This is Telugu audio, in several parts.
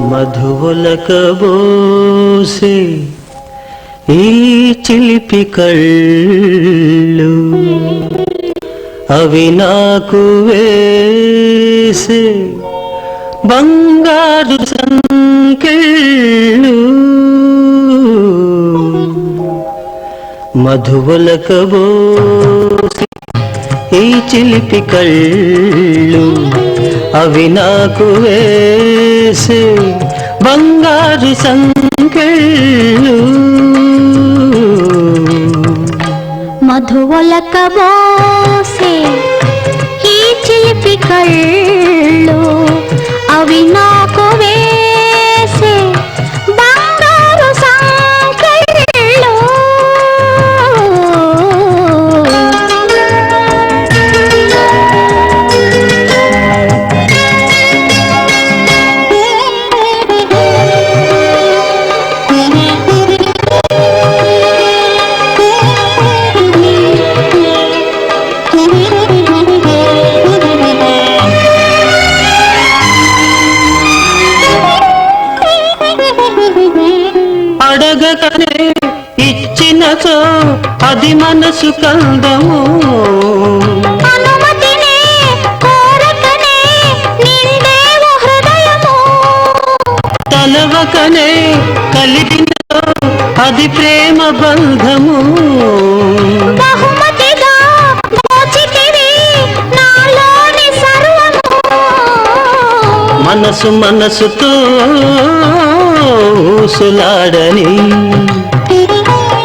మధువులకబోసి ఈ చిలిపి కళ్ళు అవి నాకు వేసి బంగారు సంకెళ్ళు. మధువులకబోసి ఈ చిలిపి కళ్ళు అవి నాకు వేసే బంగారు సంకెళ్ళు. మధువలక బోసే ఈ చిలిపి కళ్ళు. అడగకనే ఇచ్చినచో అది మనసు కందము. తలవకనే కలిగినచో అది ప్రేమ బంధము. మనసు మనసుతో ఊసులాడని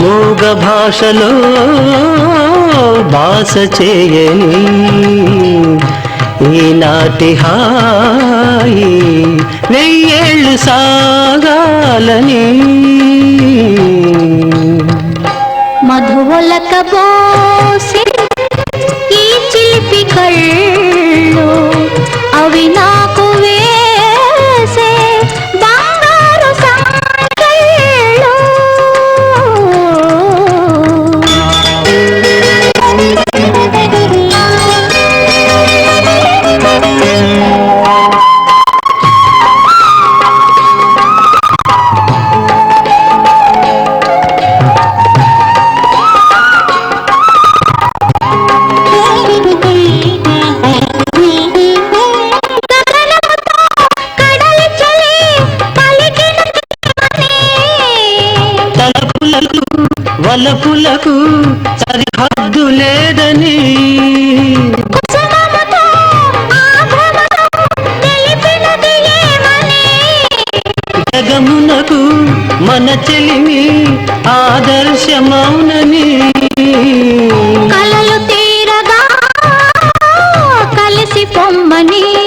మూగ భాషలో భాష చేయని ఈనాటి హాయి వెయ్యేళ్ళు సాగాలని మధువలక పోసి ఈ చిలిపి కళ్ళు అవి నాకు వలపులకు సరిహద్దు లేదని. జగమునకు మన చెలిమి ఆదర్శమౌనని. కలలు తీరగా కలిసి పొమ్మని.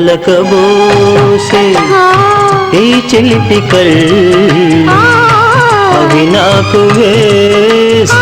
మధువులక బోసే ఈ చిలిపి కళ్ళు అవి నాకు వేసే.